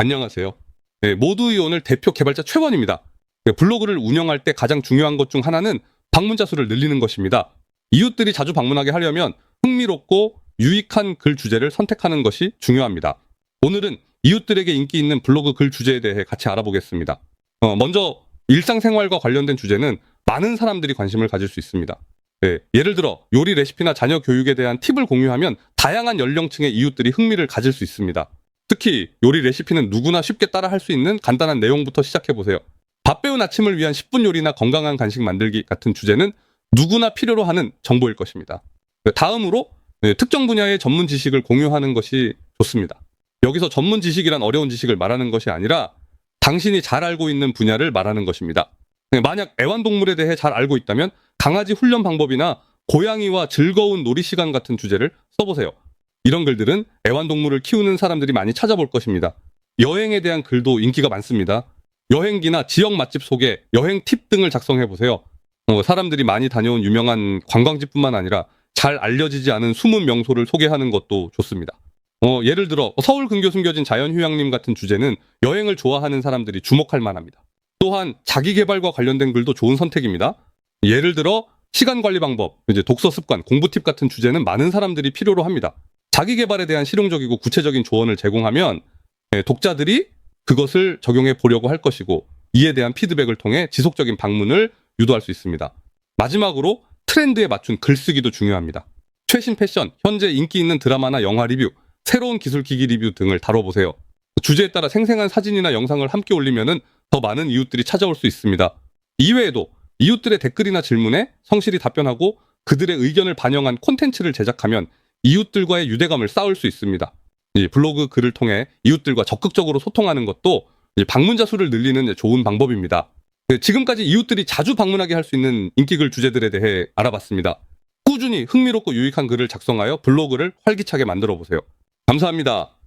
안녕하세요. 네, 모두 이온을 대표 개발자 최원입니다. 네, 블로그를 운영할 때 가장 중요한 것 중 하나는 방문자 수를 늘리는 것입니다. 이웃들이 자주 방문하게 하려면 흥미롭고 유익한 글 주제를 선택하는 것이 중요합니다. 오늘은 이웃들에게 인기 있는 블로그 글 주제에 대해 같이 알아보겠습니다. 어, 먼저 일상생활과 관련된 주제는 많은 사람들이 관심을 가질 수 있습니다. 네, 예를 들어 요리 레시피나 자녀 교육에 대한 팁을 공유하면 다양한 연령층의 이웃들이 흥미를 가질 수 있습니다. 특히 요리 레시피는 누구나 쉽게 따라 할 수 있는 간단한 내용부터 시작해 보세요. 밥 배운 아침을 위한 10분 요리나 건강한 간식 만들기 같은 주제는 누구나 필요로 하는 정보일 것입니다. 네, 다음으로 네, 특정 분야의 전문 지식을 공유하는 것이 좋습니다. 여기서 전문 지식이란 어려운 지식을 말하는 것이 아니라 당신이 잘 알고 있는 분야를 말하는 것입니다. 네, 만약 애완동물에 대해 잘 알고 있다면 강아지 훈련 방법이나 고양이와 즐거운 놀이 시간 같은 주제를 써보세요. 이런 글들은 애완동물을 키우는 사람들이 많이 찾아볼 것입니다. 여행에 대한 글도 인기가 많습니다. 여행기나 지역 맛집 소개, 여행 팁 등을 작성해 보세요. 어, 사람들이 많이 다녀온 유명한 관광지뿐만 아니라 잘 알려지지 않은 숨은 명소를 소개하는 것도 좋습니다. 어, 예를 들어 서울 근교 숨겨진 자연휴양림 같은 주제는 여행을 좋아하는 사람들이 주목할 만합니다. 또한 자기 개발과 관련된 글도 좋은 선택입니다. 예를 들어 시간 관리 방법, 이제 독서 습관, 공부 팁 같은 주제는 많은 사람들이 필요로 합니다. 자기 개발에 대한 실용적이고 구체적인 조언을 제공하면 예, 독자들이 그것을 적용해 보려고 할 것이고 이에 대한 피드백을 통해 지속적인 방문을 유도할 수 있습니다. 마지막으로 트렌드에 맞춘 글쓰기도 중요합니다. 최신 패션, 현재 인기 있는 드라마나 영화 리뷰, 새로운 기술 기기 리뷰 등을 다뤄보세요. 주제에 따라 생생한 사진이나 영상을 함께 올리면은 더 많은 이웃들이 찾아올 수 있습니다. 이외에도 이웃들의 댓글이나 질문에 성실히 답변하고 그들의 의견을 반영한 콘텐츠를 제작하면 이웃들과의 유대감을 쌓을 수 있습니다. 이 블로그 글을 통해 이웃들과 적극적으로 소통하는 것도 이 방문자 수를 늘리는 좋은 방법입니다. 네, 지금까지 이웃들이 자주 방문하게 할 수 있는 인기글 주제들에 대해 알아봤습니다. 꾸준히 흥미롭고 유익한 글을 작성하여 블로그를 활기차게 만들어 보세요. 감사합니다.